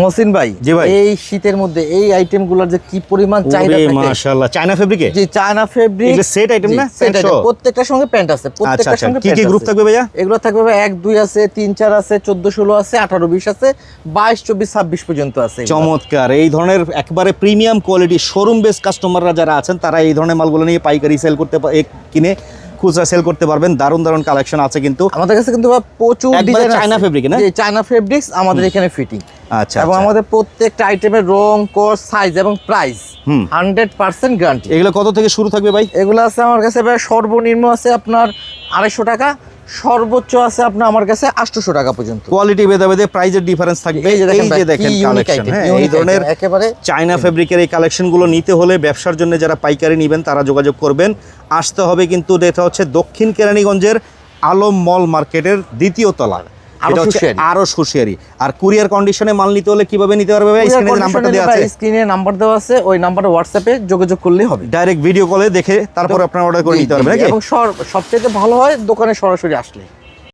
মহসিন ভাই জি ভাই। এই শীতের মধ্যে এই আইটেমগুলোর যে কি পরিমাণ চাহিদা থাকে? মাশাআল্লাহ চায়না ফেব্রিকে জি চায়না ফেব্রিক set item না? প্রত্যেকটার সঙ্গে প্যান্ট আছে আচ্ছা প্রত্যেকটার আচ্ছা। সঙ্গে কি কি গ্রুপ থাকবে ভাইয়া? এগুলো থাকবে ভাই এক দুই আছে তিন চার আছে চোদ্দ ষোলো আছে আঠারো বিশ আছে বাইশ চব্বিশ ছাব্বিশ পর্যন্ত আছে চমৎকার। এই ধরনের একবারে প্রিমিয়াম কোয়ালিটি শোরুম বেস কাস্টমাররা যারা আছেন তারা এই ধরনের মালগুলো নিয়ে পাইকারি সেল করতে কিনে খুচরা সেল করতে পারবেন। দারুণ দারুণ কালেকশন আছে কিন্তু। আমাদের কাছে কিন্তু প্রচুর চায়না fabric, না? চায়না ফেব্রিক্স আমাদের এখানে ফিটিং আচ্ছা এবং আচ্ছা। আমাদের প্রত্যেকটা আইটেমের রং কোর্স সাইজ এবং প্রাইস। হান্ড্রেড পার্সেন্ট গ্যারান্টি এগুলো কত থেকে শুরু থাকবে ভাই? এগুলো আছে আমার কাছে ভাই সর্বনিম্ন আছে আপনার আড়াইশো টাকা সর্বোচ্চ আছে আপনার আমার কাছে আটশোশো টাকা পর্যন্ত। কোয়ালিটি ভেদে ভেদে প্রাইজের ডিফারেন্স থাকবে। এই যে দেখেন কালেকশন হ্যাঁ এই ধরনের একেবারে চায়না ফেব্রিকের এই কালেকশনগুলো নিতে হলে ব্যবসার জন্য যারা পাইকারি নেবেন তারা যোগাযোগ করবেন। আসতে হবে কিন্তু এটা হচ্ছে দক্ষিণ কেরানীগঞ্জের আলম মল মার্কেটের দ্বিতীয় তলা আরও সুশিয়ারি। আর কুরিয়ার কন্ডিশনে মাল নিতে হলে কীভাবে নিতে পারবে স্ক্রিনে নাম্বারটা দেওয়া আছে। স্ক্রিনে নাম্বার দেওয়া আছে ওই নাম্বারে হোয়াটসঅ্যাপে যোগাযোগ করলেই হবে। ডাইরেক্ট ভিডিও কলে দেখে তারপর আপনারা অর্ডার করে নিতে পারবেন নাকি? এবং সবচেয়ে ভালো হয় দোকানে সরাসরি আসলে।